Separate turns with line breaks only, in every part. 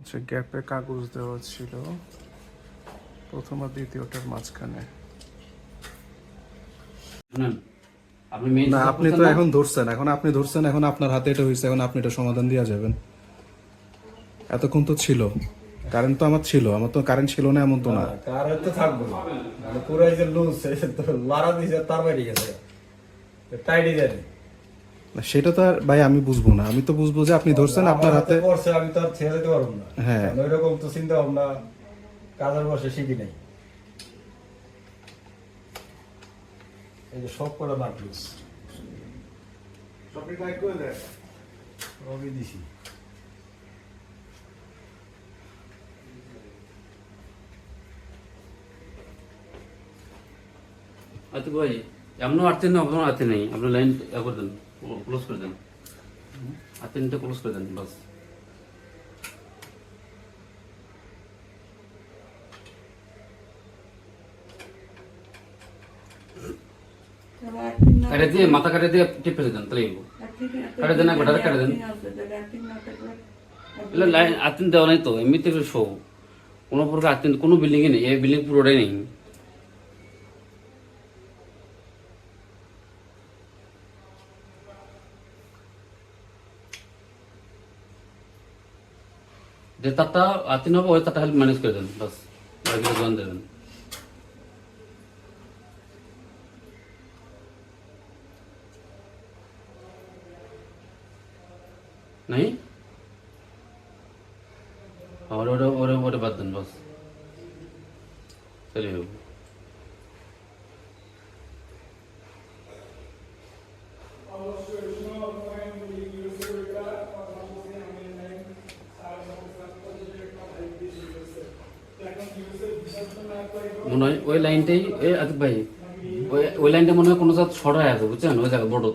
আচ্ছা গ্যাপে কাগজ দেওয়া ছিল প্রথম আর দ্বিতীয়টার মাঝখানে।
আপনি
না আপনি তো এখন ধরছেন এখন আপনি ধরছেন এখন আপনার হাতে এটা হয়েছে এখন আপনি এটা সমাধান দিয়ে যাবেন। এতক্ষণ তো ছিল কারেন্ট তো আমার ছিল আমার তো কারেন্ট ছিল না এমন তো না।
কারেন্ট তো থাকব মানে পুরো এই যে লুজ লারা দিছে তার বাইরে গেছে। টাইডি জানি
না, সেটা তো আর ভাই আমি বুঝব না। আমি তো বুঝব যে আপনি ধরছেন আপনার হাতে
পড়ছে আমি তো আর ছেড়ে দিতে পারব না।
হ্যাঁ।
ওই রকম তো চিন্তা ভাবনা কাজের বসে শিখি নাই। এই যে সব করে নাট লুজ রবি দিছি।
আচ্ছা ভাই এমনও আটতে না আপনার আতে নেই। আপনার লাইন ইয়া করে দেন ক্লোজ করে দেন। আতেনটা ক্লোজ করে দেন, বাস। মাথা কাটে দিয়ে টিপে দেন, তাহলে কাটে দেন একবার কাটে দেন। লাইন আতেন দেওয়া নেই তো এমনিতে শো কোনো প্রকার আতেন কোনো বিল্ডিংয়ে নেই, এই বিল্ডিং পুরোটাই নেই। যে তারটা আতিন হবে, ওই তারটা খালি ম্যানেজ করে দেন, বাস। বাকিটা জোয়ান দেবেন নাই? আর ওটা ওরে ওরে বাদ দেন, বাস। চলে যাব। অবশ্যই মনে হয় ওই লাইনটাই ভাই ওই ওই লাইনটা মনে হয় কোনো শর্ট আছে বুঝছেন? ওই জায়গা বড়।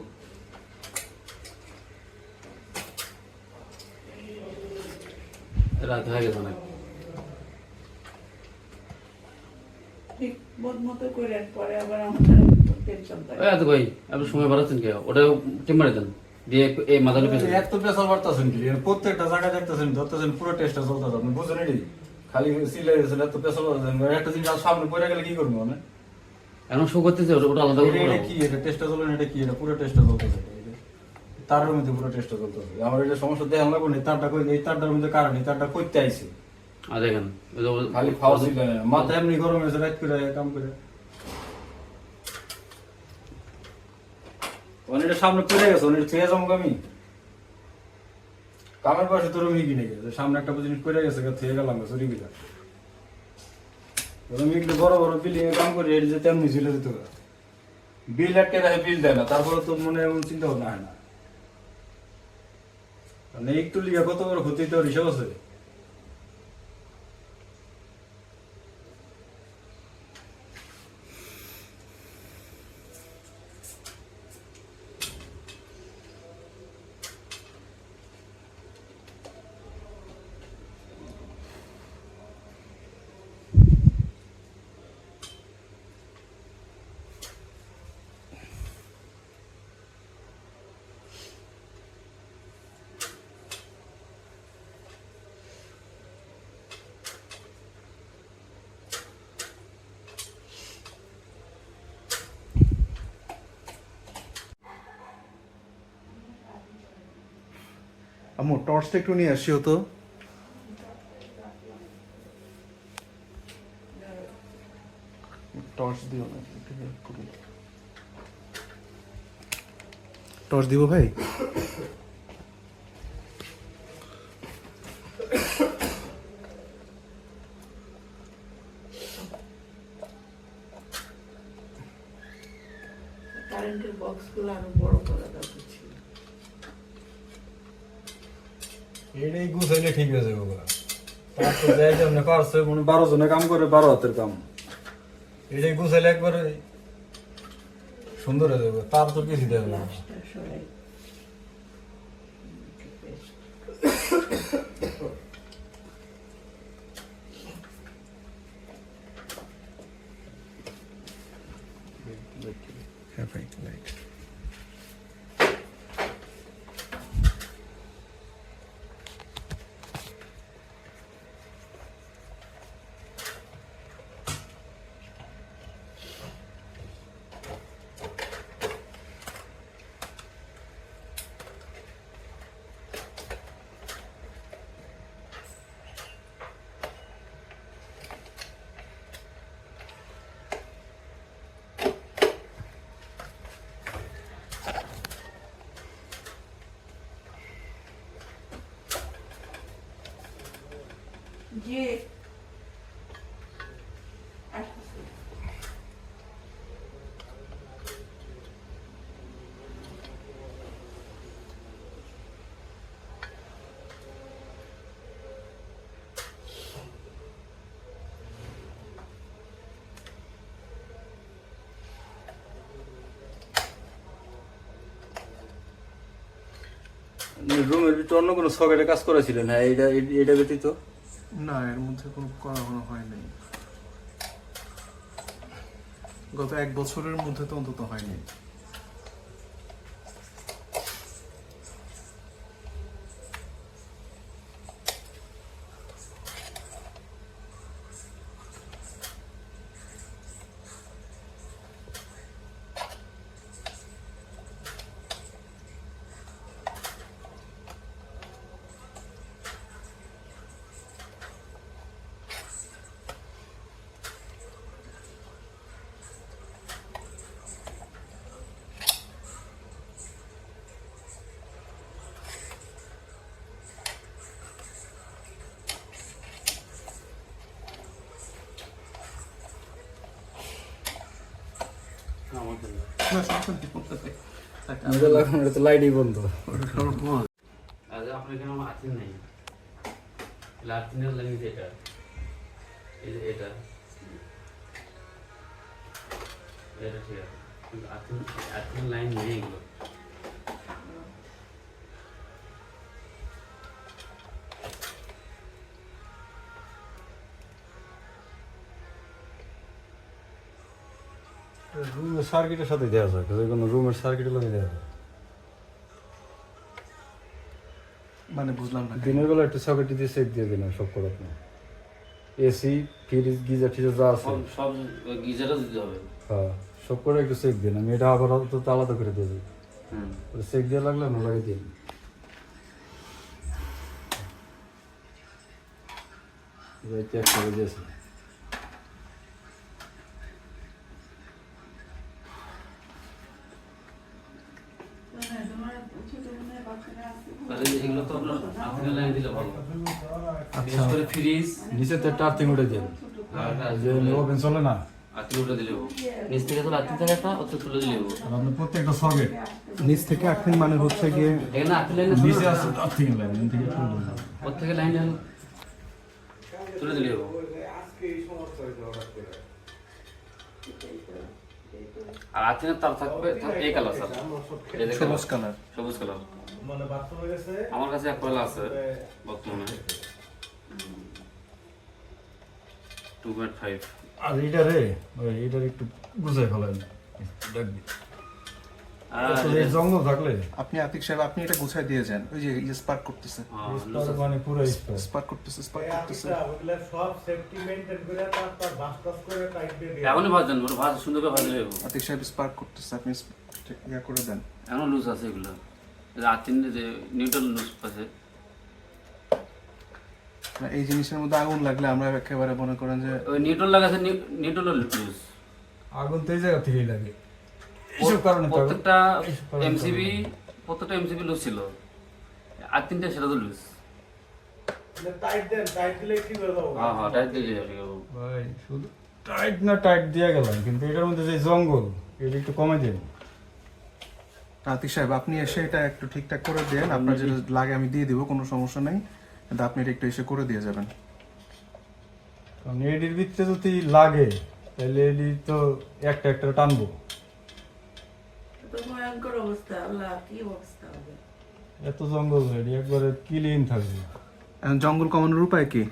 রাত হয়ে গেছে অনেক। ভাই আপনি সময় বাড়াচ্ছেন কে? ওটা দেন। দিয়ে এই পেছনে
এত বাড়তেছেন কি? প্রত্যেকটা জায়গায় দেখতেছেন ধরতেছেন পুরো টেস্টটা চলতেছে আপনি বুঝছেন এটি খালি সিলাই পেশাল একটা জিনিস সামনে পড়ে গেলে কি করব মানে
এখন শো করতেছে ওটা আলাদা করে
কি? এটা টেস্টটা চলে এটা কি? এটা পুরো টেস্টটা চলতেছে। তারের মধ্যে পুরো টেস্টটা চলতেছে আমার এটা সমস্যা দেখান লাগবে না। তারটা কই এই তারটার মধ্যে কারণ এই তারটা কইতে আইছে।
আর দেখেন
খালি খাওয়া ছিল মাথা এমনি গরম হয়েছে রাত করে কাম করে। এটা সামনে পড়ে গেছে মানে ছুঁয়ে যাব আমি। কামের পাশে তোর রুমি কিনে গেছে, সামনে একটা জিনিস পড়ে গেছে থেকে গেলাম চুরি বিটা রুমি একটু বড় বড় বিল্ডিং এ কাম করে, এটা যে তেমনি ছিল দিতে পারে বিল আটকে রাখে, বিল দেয় না, তারপরে তো মনে এমন চিন্তা ভাবনা হয় না। মানে একটু লিগা কত বড় ক্ষতি তো হিসাব আছে?
আম্মু টর্চটা একটু নিয়ে আসিও তো। টর্চ দিও না। টর্চ দিব ভাই?
কারেন্টের বক্সগুলো আরও বড় করা দরকার ছিল
এটাই গুছাইলে ঠিক যাই জন্য পারছে মানে বারো জনে কাম করে বারো হাতের কাম। এটাই গুছাইলে একবারে সুন্দর হয়ে যাবে তার তো কিছু দেবে না।
Thank সরাই
হ্যাঁ ভাই লাইট
জি আসতেছি।
রুমের ভিতরে অন্য কোনো সকেটে কাজ করেছিলেন? হ্যাঁ এটা এটা ব্যতীত?
না, এর মধ্যে কোনো করানো হয়নি গত এক বছরের মধ্যে তো অন্তত হয়নি।
লাইটই বন্ধ
আপনার এখানে আমার নাই আর্থিংয়ের লাইন এটা এটা এটা ঠিক আছে লাইন নেই এগুলো।
রুমের সার্কিটের সাথে দেওয়া যায় যে কোনো রুমের সার্কিটের লগে দেওয়া যায়
মানে বুঝলাম না।
দিনের বেলা একটু সকেট দিয়ে সেট দিয়ে দিন সব করে আপনি। এসি ফ্রিজ গিজার টিজার যা আছে।
সব গিজারও দিতে হবে।
হ্যাঁ সব করে একটু চেক দিন আমি এটা আবার তো আলাদা করে দিয়ে দিই
হুম
চেক দিয়ে লাগলে আমি লাগিয়ে দিন চেক করে দিয়েছি
শোনো,
এগুলো তো আপনার লাইন দিলে ভালো করে ফ্রিজ
নিচে তো আর্থিং উঠে দিন যে ওভেন চলে না?
আর্থিং উঠে দিলে। নিচ থেকে তো আর্থিং থাকে একটা ওতে তুলে দিলে
আপনি প্রত্যেকটা সকেট
নিচ থেকে আর্থিং মানে হচ্ছে গিয়ে
এখানে আর্থিং লাইন
নিচে আছে আর্থিং লাইন থেকে তুলে
লাইন দিলে হবে। আর আর্থিং তার থাকবে এই কালার স্যার
সবুজ কালার
সবুজ কালার আমার কাছে এক কয়লা আছে বর্তমানে। টু পয়েন্ট ফাইভ
আর এইটা রে ওই একটু বুঝাই ফেলেন।
আর
আপনি আতিক সাহেব আপনি এটা গুছাই দিয়ে যান। ওই যে স্পার্ক করতেছে।
হ্যাঁ,
মানে পুরো
স্পার্ক করতেছে স্পার্ক করতেছে।
সব সেফটি মেনটেন করে তারপর বাস টাস করে টাইট দিয়ে দিয়ে
এখনই ভাজছেন ভাজ সুন্দর করে ভাজলে হবে
আতিক সাহেব স্পার্ক করতেছে। আপনি ইয়া করে দেন।
এখনও লুজ আছে এগুলো। যে নিউট্রাল লুজ আছে।
এই জিনিসের মধ্যে আগুন লাগলে আমরা একেবারে মনে করেন যে
ওই নিউট্রাল লাগাছে নিউট্রাল লুজ
আগুন তো এই জায়গা থেকেই লাগে এইসব কারণে তো আগুন-
প্রত্যেকটা এমসিবি প্রত্যেকটা এমসিবি লুজ ছিল। আর তিনটা সেটা তো লুজ
টাইট দেন টাইট দিলে কি করে দেবো?
হ্যাঁ হ্যাঁ টাইট দিয়ে
ভাই শুধু টাইট না টাইট দিয়ে গেলাম কিন্তু এটার মধ্যে যে জঙ্গল এটা একটু কমে দিন।
আতিক সাহেব আপনি এসে এটা একটু ঠিকঠাক করে দেন। আপনার যেটা লাগে আমি দিয়ে দিব কোনো সমস্যা নেই। কিন্তু আপনি এটা একটু এসে করে দিয়ে যাবেন।
কারণ এডির ভিতরে যদি লাগে তাহলে এডি তো একটা একটা টানবো।
তো ভয়ঙ্কর অবস্থা আল্লাহ কি অবস্থা হবে?
এত জঙ্গল রেডি একবারে ক্লিন থাকবে।
এখন জঙ্গল কমানোর উপায় কি?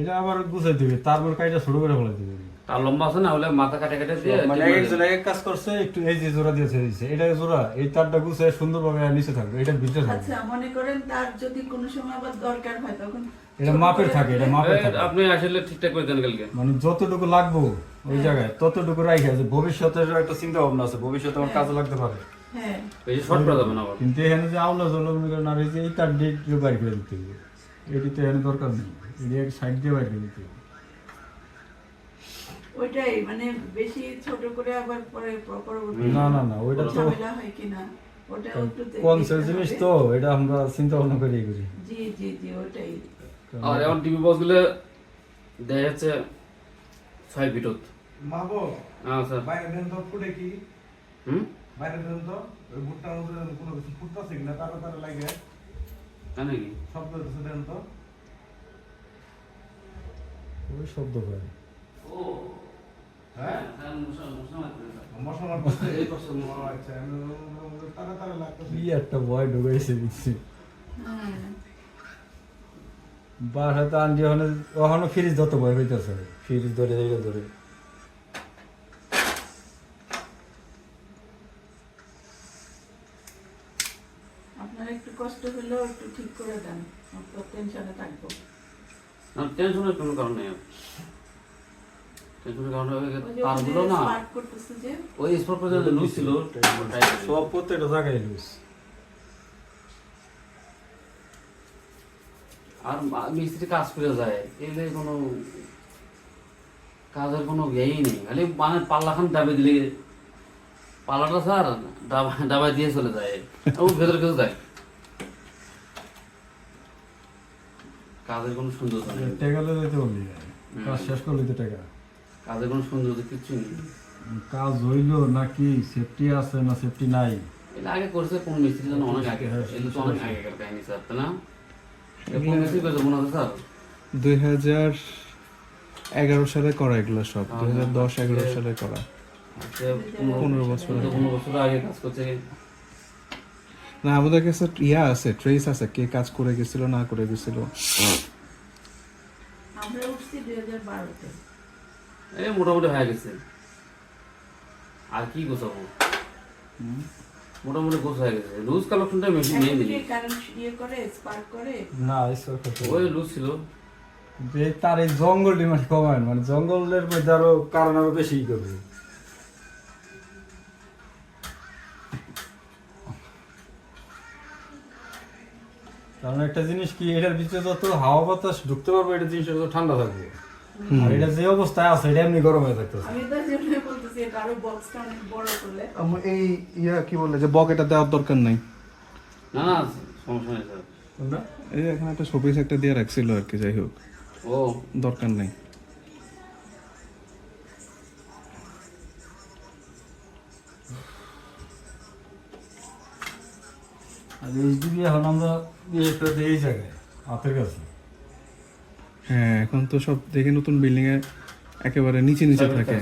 এটা আবার গুছাই দিবে তারপর কাজটা শুরু করে ফেলে দিবে
তার লম্বা আছে না হলে মাথা কাটে কাটে দিয়ে
মানে এক একজন এক এক কাজ করছে একটু এই যে জোড়া দিয়েছে দিয়েছে এটা জোড়া এই তারটা গুছাই সুন্দরভাবে নিচে থাকবে এটা ভিতরে থাকবে।
আচ্ছা মনে করেন তার যদি কোনো সময় আবার দরকার হয় তখন
এটা মাপের থাকে এটা মাপের থাকে।
আপনি আসলে ঠিকঠাক করে দেন কালকে।
মানে যতটুকু লাগবো ওই জায়গায় ততটুকু রাখি আছে। ভবিষ্যতের একটা চিন্তা ভাবনা আছে ভবিষ্যতে আমার কাজে লাগতে পারে।
হ্যাঁ।
শর্ট করা আবার।
কিন্তু এখানে যে আউলা জল মনে করেন আর এই যে এই তার ডেট বাইর করে দিতে হবে। এটি তো এখানে দরকার নেই। এটি এক সাইড দিয়ে বাইর করে দিতে হবে।
ওইটাই মানে বেশি ছোট করে আবার পরে পরবর্তী
না না না ওইটা তো
ঝামেলা হয় কিনা ওটা একটু
কনসেল জিনিস তো এটা আমরা চিন্তা ভাবনা করে করি।
জি জি জি ওটাই।
আর এখন টিভি বক্স দেখা যাচ্ছে ছয় ফিটত
মাহবো
হ্যাঁ স্যার।
বাইরে দেন তো ফুটে কি?
হুম?
বাইরে দেন তো ওই ভুট্টার মধ্যে কোনো কিছু ফুটতেছে কিনা তারা তারা লাগে।
তাই নাকি?
শব্দ দেন তো।
ওই শব্দ
হ্যাঁ।
ও।
হ্যাঁ?
তো আনটি ওখানে ওখানে ফ্রিজ যত ভয় হইতেছে। ফ্রিজ ধরে ধরে
আপনারা একটু কষ্ট হলেও একটু ঠিক করে দেন। টেনশনে থাকব।
টেনশনের কোনো কারণ নেই। কারণ গেছে।
যে
তারগুলো না।
স্মার্ট করতেছে যে।
ওই স্পট পর্যন্ত লুজ ছিল।
সব প্রত্যেকটা জায়গায় লুজ
আর মিস্ত্রি কাজ করে যায়। এলে কোনো কাজের কোনো ইয়েই নেই। খালি মানে পাল্লাখান ডাবে দিলে পাল্লাটা স্যার ডাবা ডাবা দিয়ে চলে যায়। ও ভেতরে কেউ যায়। কাজের কোনো সুন্দর নেই।
টেকা লইতে কাজ শেষ করলি তো টাকা।
কাজের কোনো সৌন্দর্য কিচ্ছু নেই।
কাজ হইল নাকি সেফটি আছে না সেফটি নাই?
এর আগে করেছে কোন মিস্ত্রি যেন অনেক আগে। এগুলো তো অনেক আগেকার কাহিনী স্যার তাই না? কোন মিস্ত্রি করেছে মনে হচ্ছে স্যার?
দুই হাজার এগারো সালে করা এগুলো সব।
হ্যাঁ,
দুই হাজার দশ এগারো
হ্যাঁ।
সালে করা। পনেরো বছর
পনেরো বছর আগে কাজ করছে
না আমাদের কাছে ইয়া আছে ট্রেস আছে কে কাজ করে গেছিল না করে গেছিল।
আমরা উঠছি দুই হাজার বারোতে।
এই মোটামুটি হয়ে গেছে। আর কি গোছাবো? মোটামুটি গোছ হয়ে গেছে। লুজ কালেকশনটা বেশি নেই নেই
ইয়ে করে স্পার্ক করে?
না এই
ওই লুজ ছিল।
যে তার এই জঙ্গলটি মানে কমায় মানে জঙ্গলের মধ্যে আরও কারণ আরও বেশি করবে। কারণ একটা জিনিস কি এটার ভিতরে যত হাওয়া বাতাস ঢুকতে পারবে এটা জিনিসটা তত ঠান্ডা থাকবে। আর এটা যে অবস্থায় আছে এটা এমনি গরম হয়ে থাকতেছে।
আমি তো জন্য বলতেছি এটা আরও বক্সটা অনেক বড় করলে।
আমার এই ইয়া কি বলে যে বক এটা দেওয়ার দরকার নাই?
না না সমস্যা নেই স্যার।
এই এখানে একটা শোপিস একটা দিয়ে রাখছিল আর কি যাই হোক।
ও।
দরকার নাই।
আর এইচডিবি এখন আমরা এই জায়গায় হাতের কাছে।
হ্যাঁ এখন তো সব দেখে নতুন বিল্ডিং এ একেবারে নিচে নিচে থাকে।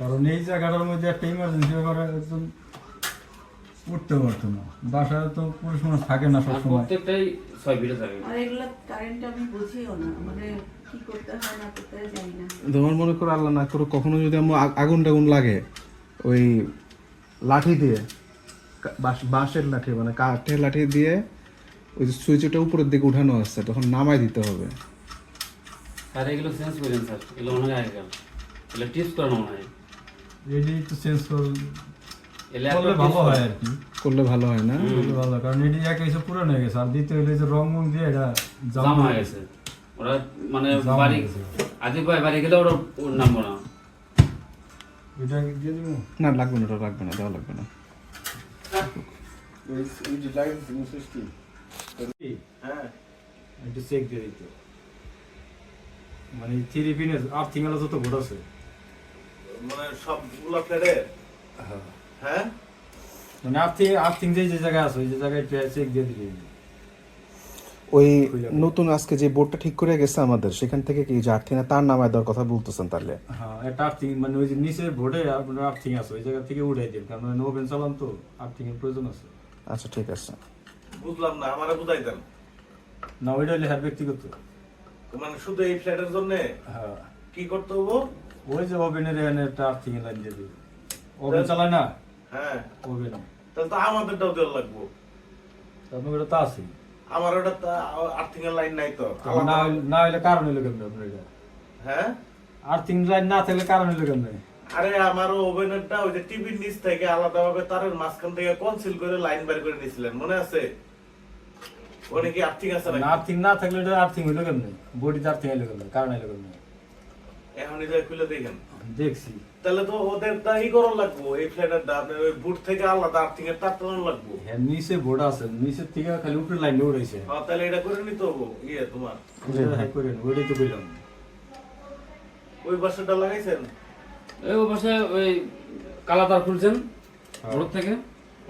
কারণ এই জায়গাটার মধ্যে একটা ইমার্জেন্সি ব্যাপারে একদম উঠতে পারতো না। বাসায় তো পুরুষ মানুষ থাকে না সবসময়
প্রত্যেকটাই ছয় ফিটে থাকে।
আর এগুলো কারেন্ট আমি বুঝিও না মানে কি করতে হয় না করতে জানি না।
তোমার মনে করো আল্লাহ না করো কখনো যদি আমার আগুন টাগুন লাগে ওই লাঠি দিয়ে বাঁশের লাঠি মানে কাঠের লাঠি দিয়ে ওই যে সুইচটা উপরের দিকে উঠানো আছে তখন নামাই দিতে হবে।
আর এগুলো চেঞ্জ করেন স্যার এগুলো অনেক আগেকার এগুলো টিপস করানো মনে হয়।
এটি তো চেঞ্জ
এলে
করলে ভালো হয় আর কি।
করলে ভালো হয় না?
করলে ভালো হয়। কারণ এটি এক এসে পুরানো হয়ে গেছে আর দ্বিতীয় হলো যে রং মং দিয়ে এটা
জাম হয়ে গেছে। ওরা মানে বাড়ি
হয়ে
আদিব ভাই বাড়ি গেলে ওরা ওর নামবো না
এটা দিয়ে দিব?
না লাগবে না ওটা লাগবে না দেওয়া লাগবে না।
হ্যাঁ
একটু চেক দিয়ে দিত। মানে থ্রি পিনের আর্থিং আলো যত ভোট আছে।
মানে সবগুলো ফ্ল্যাটে হ্যাঁ।
মানে আর্থিং আর্থিং যে যে জায়গায় আছে ওই যে জায়গায় চেক দিয়ে দিবি।
ওই নতুন আজকে যে বোর্ডটা ঠিক করে গেছে আমাদের সেখান থেকে কি যে আর্থিনা তার নামায় দেওয়ার কথা বলতেছেন তাহলে?
হ্যাঁ একটা আর্থিং মানে ওই যে নিচে ভোটে আপনার আর্থিং আছে ওই জায়গা থেকে উঠাই দিন কারণ ওভেন চালান তো আর্থিং এর প্রয়োজন আছে।
আচ্ছা ঠিক আছে।
বুঝলাম না আমারে বুঝাই দেন।
না ওইটা হলে হ্যাঁ ব্যক্তিগত।
মানে শুধু এই ফ্ল্যাটের জন্য?
হ্যাঁ।
কি করতে হব?
ওই যে ওভেনের এখানে আর্থিং লাইন দিয়ে দিবি। ওভেন চালায় না?
হ্যাঁ।
ওভেন
তাহলে তো আমাদেরটাও দেওয়া লাগবো।
আপনার ওটা তো আছে
আমার ওটা আর্থিং এর লাইন নাই তো।
না হইলে- না হইলে কারণ হইল কেমন আপনার এটা?
হ্যাঁ?
আর্থিং লাইন না থাকলে কারণ হইল কেমন?
আরে আমারও ওভেনেরটা ওই যে টিভির নিচ থেকে আলাদাভাবে তারের মাঝখান থেকে কনসিল করে লাইন বের করে নিয়েছিলেন মনে আছে? কি আর্থিং আছে নাকি?
আর্থিং না থাকলে এটা আর্থিং হইল কেমন? বডিতে আর্থিং হইল কেমন? কারণ হইল কেমন?
এখনই যাই খুলে দেখেন।
দেখছি।
তাহলে তো ওদের দাহি করার লাগবো এই ফ্ল্যাটের দা আপনার ওই বুট থেকে আলাদা আর্থিং এর তার টানানো লাগবো।
হ্যাঁ নিচে বোর্ড আছে নিচের থেকে খালি উপরে লাইন উড়াইছে।
হ্যাঁ, তাহলে এটা করে নিতে হব ইয়ে তোমার।
করেন ওইটাই তো কইলাম।
ওই বাসাটা লাগাইছেন?
ওই কালা তার খুলছেন থেকে।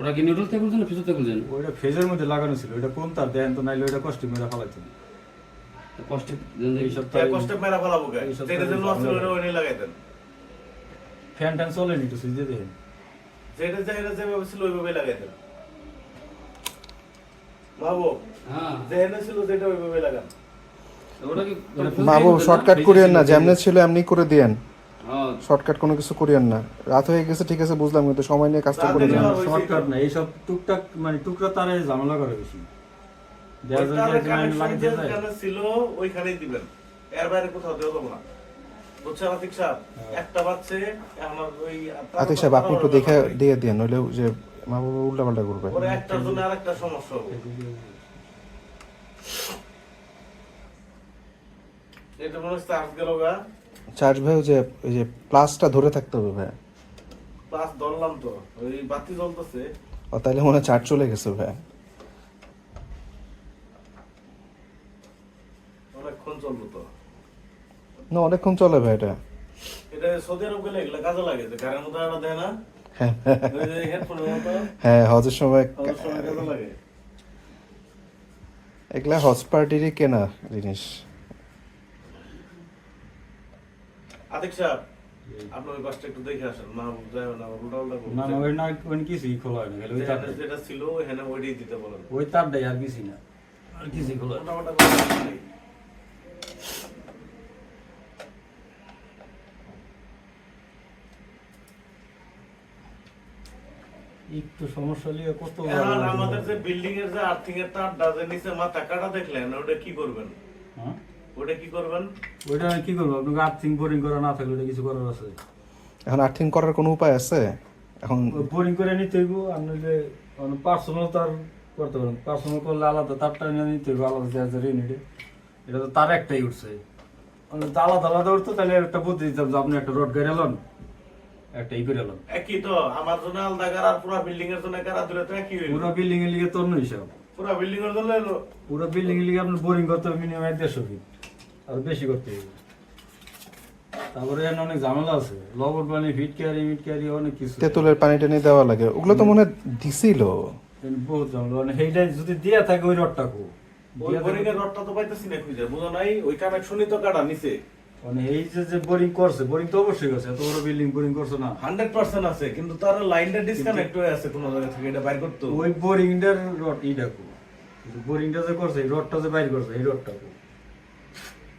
ওটা কি নিউট্রাল খুলছেন খুলছেন
ওইটা ফেজের মধ্যে লাগানো ছিল ওইটা কোন তার দেন তো নাইলে ওইটা কষ্ট মেরে ফেলাইতেন
কষ্টে
এই সব
কে কষ্টে মেরা ফেলাবো কে? যেটা যে নষ্ট করে ওই নিয়ে লাগাইতেন
ফ্যান ট্যান চলেনি তো সুইচ দিয়ে দেখেন।
যেটা যেটা যেভাবে ছিল ওইভাবে লাগাইতেন ভাবো
হ্যাঁ।
ছিল যেটা ওইভাবে লাগান।
বাবু শর্টকাট করিয়েন না যেমনি ছিল এমনি করে দিয়েন। শর্টকাট কোনো কিছু করিয়েন না। রাত হয়ে গেছে ঠিক আছে বুঝলাম কিন্তু সময় নিয়ে কাজটা করে
যাওয়া-
শর্টকাট না এইসব টুকটাক মানে টুকরা তারে ঝামেলা করে বেশি।
ছিল ওইখানেই দিবেন। এর বাইরে কোথাও দেওয়া যাব না। আতিক সাহেব?
হ্যাঁ।
একটা বাচ্চে আমার ওই
আতিক সাহেব আপনি একটু দেখে দিয়ে দিয়ে নইলে যে মা বাবা উল্টা করবে।
একটার জন্য আরেকটা সমস্যা হবে। এটা মনে হচ্ছে চার্জ গেল গা
চার্জ ভাই ওই যে ওই যে প্লাসটা ধরে থাকতে হবে ভাই।
প্লাস ধরলাম তো ওই বাতি জ্বলতেছে।
ও তাহলে মনে চার্জ চলে গেছে ভাই।
অনেকক্ষণ তো।
না অনেকক্ষণ চলে ভাই এটা।
এটা সৌদি আরব গেলে এগুলো কাজে লাগে যে গাড়ির দেয় না।
হ্যাঁ। হ্যাঁ হজের সময় এগুলা হজ পার্টিরই কেনা জিনিস।
আতিক সাহেব আপনি ওই বাসটা একটু দেখে আসেন। যায় না উল্টা উল্টা
না না ওই না ওই কিছুই খোলা হয় না? খালি ওই
যেটা ছিল ওইটাই দিতে বলেন।
ওই তারটাই আর কিছুই না। আর কিছুই খোলা না।
মোটামোটা।
একটু সমস্যা নিয়ে কত
আমাদের যে বিল্ডিং এর যে আর্থিং এর তারটা যে নিচে মাথা কাটা দেখলেন ওটা কি করবেন?
হ্যাঁ?
ওটা কি করবেন?
ওইটা আমি কি করব? আপনাকে আর্থিং বোরিং করা না থাকলে ওটা কিছু করার আছে।
এখন আর্থিং করার কোনো উপায় আছে? এখন
বোরিং করে নিতে হইব আর নইলে পার্সোনাল তার করতে পারেন পার্সোনাল করলে আলাদা তারটা নিতে হইব আলাদা চার্জার ইউনিটে এটা তো তার একটাই উঠছে মানে আলাদা আলাদা উঠতো তাহলে একটা বুদ্ধি দিতাম যে আপনি একটা রড গাড়ি এলেন একটা ই করে এলেন
একই তো আমার জন্য আলাদা আর পুরো বিল্ডিং এর জন্য কারা দিলে তো একই হইল।
পুরো বিল্ডিং এর লিগে তোর হিসাব।
পুরো বিল্ডিং এর জন্য এলো
পুরো বিল্ডিং এর লিগে আপনার বোরিং করতে হবে মিনিমাম এক দেড়শো ফিট আর বেশি করতে হবে। তারপরে এখানে অনেক ঝামেলা আছে। লবণ পানি ফিট ক্যারি মিট ক্যারি অনেক কিছু।
তেঁতুলের পানি টানি দেওয়া লাগে। ওগুলো তো মনে দিছিল।
বহুত ঝামেলা। মানে সেইটাই যদি দিয়ে থাকে ওই রডটা কো।
ওই বোরিং রডটা তো পাইতেছি না খুঁজে বুঝো নাই? ওই কানেকশনই তো কাটা নিচে
মানে এই যে যে বোরিং করছে বোরিং তো অবশ্যই করছে এত বড় বিল্ডিং বোরিং করছে না।
হান্ড্রেড পার্সেন্ট আছে কিন্তু তার লাইনটা ডিসকানেক্ট হয়ে আছে কোনো জায়গা থেকে এটা বাইর করতে।
ওই বোরিংটার রড বোরিংটা যে করছে এই রডটা যে বাইর করছে এই রডটা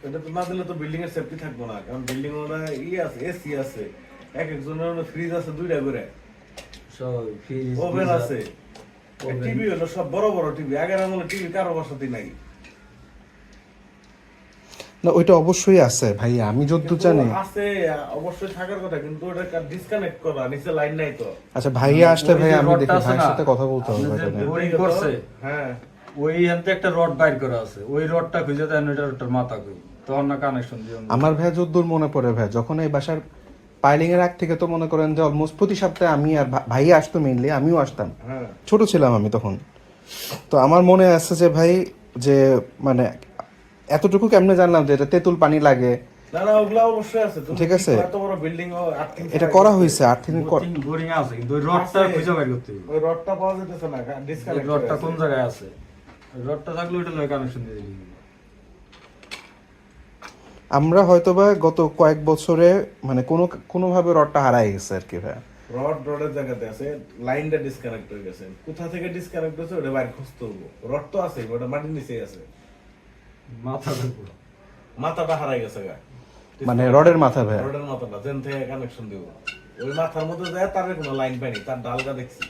এটা তো না দিলে তো বিল্ডিং এর সেফটি থাকব না কারণ বিল্ডিং ওরা ই আছে এসি আছে এক একজনের ফ্রিজ আছে দুইটা করে।
সব ফ্রিজ
ওভেন আছে। টিভি হলো সব বড় বড় টিভি আগের আমলে টিভি কারও বাসাতেই নাই।
না ওইটা অবশ্যই আছে ভাই আমি যদ্দূর জানি।
আছে অবশ্যই থাকার কথা কিন্তু ওটা ডিসকানেক্ট করা নিচে লাইন নাই তো।
আচ্ছা ভাইয়া আসলে ভাই আমি দেখি ভাইয়ের সাথে কথা বলতে হবে
করছে
হ্যাঁ।
ওই হাতে একটা রড বাইর করা আছে ওই রডটা খুঁজে দেন ওইটার ওটার মাথা কই।
আমার ভাই যদ্দূর মনে পড়ে ভাই যখন এই বাসার পাইলিং এর আগ থেকে তো মনে করেন যে অলমোস্ট প্রতি সপ্তাহে আমি আর ভা- ভাইয়া আসতো মেইনলি আমিও আসতাম।
হ্যাঁ।
ছোট ছিলাম আমি তখন। তো আমার মনে আছে যে ভাই যে মানে এতটুকু কেমনে জানলাম যে এটা তেঁতুল পানি লাগে।
না না ওগুলা অবশ্যই আছে। তুমি
ঠিক আছে। এটা করা হয়েছে আর্থিং
বোরিং আছে কিন্তু ওই রডটা খুঁজে বাইর করতে
ওই রডটা পাওয়া যেতেছে না ডিসকানেক্ট
রডটা কোন জায়গায় আছে? রডটা থাকলে ওইটা লয় কানেকশন দিয়ে দিবি।
আমরা হয়তোবা গত কয়েক বছরে মানে কোনো কোনোভাবে রডটা হারাই গেছে আর কি ভাই
রড রডের জায়গাতে আছে লাইনটা ডিসকানেক্ট হয়ে গেছে। কোথা থেকে ডিসকানেক্ট হয়েছে ওটা বাইরে খুঁজতে হব। রড তো আছে ওটা মাটির নিচেই আছে।
মাথা দেখো
মাথাটা হারাই গেছে গা।
মানে রডের মাথা ভাই
রডের মাথাটা যেন থেকে কানেকশন দিব। ওই মাথার মধ্যে যায় তার কোনো লাইন পাইনি তার ডালটা দেখছি।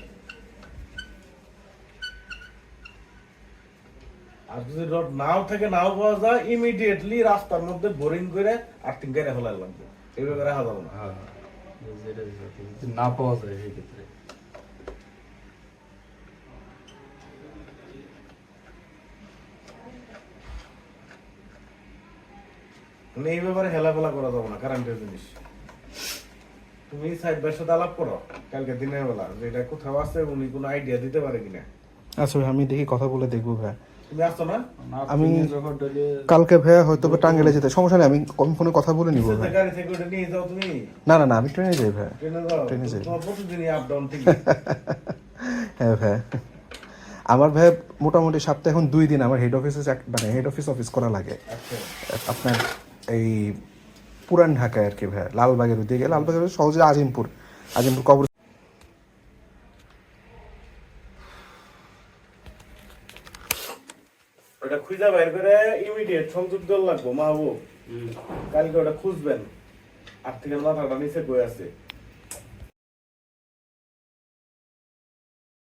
আর যদি রড নাও থেকে নাও পাওয়া যায় ইমিডিয়েটলি রাস্তার মধ্যে বোরিং করে আর্থিং করে ফেলা লাগবে। এইভাবে রাখা যাবে না
হ্যাঁ এই যে এটা যে- যদি না পাওয়া যায় সেই ক্ষেত্রে।
মানে এই ব্যাপারে হেলাফেলা করা যাবে না কারেন্টের জিনিস। তুমি সাইড বাই সাথে আলাপ করো কালকে দিনের বেলা যে এটা কোথাও আছে উনি কোনো আইডিয়া দিতে পারে কিনা?
আচ্ছা আমি দেখি কথা বলে দেখব ভাই। আমি- কালকে ভাইয়া হয়তো টাঙ্গেলে যেতে। সমস্যা নেই আমি কম ফোনে কথা বলে নিবো না না না আমি ট্রেনে যাই ভাই
ট্রেনে
যাই। হ্যাঁ ভাই আমার ভাই মোটামুটি সপ্তাহে এখন দুই দিন আমার হেড অফিসে মানে হেড অফিস অফিস করা লাগে।
আচ্ছা।
আপনার এই পুরান ঢাকায় আর কি ভাই লালবাগের ওদিকে লালবাগের সহজে আজিমপুর। আজিমপুর কবর
খুঁজা বাইর করে ইমিডিয়েট সংযোগ দল লাগবো মাহবুব। কালকে ওটা খুঁজবেন। আর থেকে মাথাটা নিচে বয়ে আছে।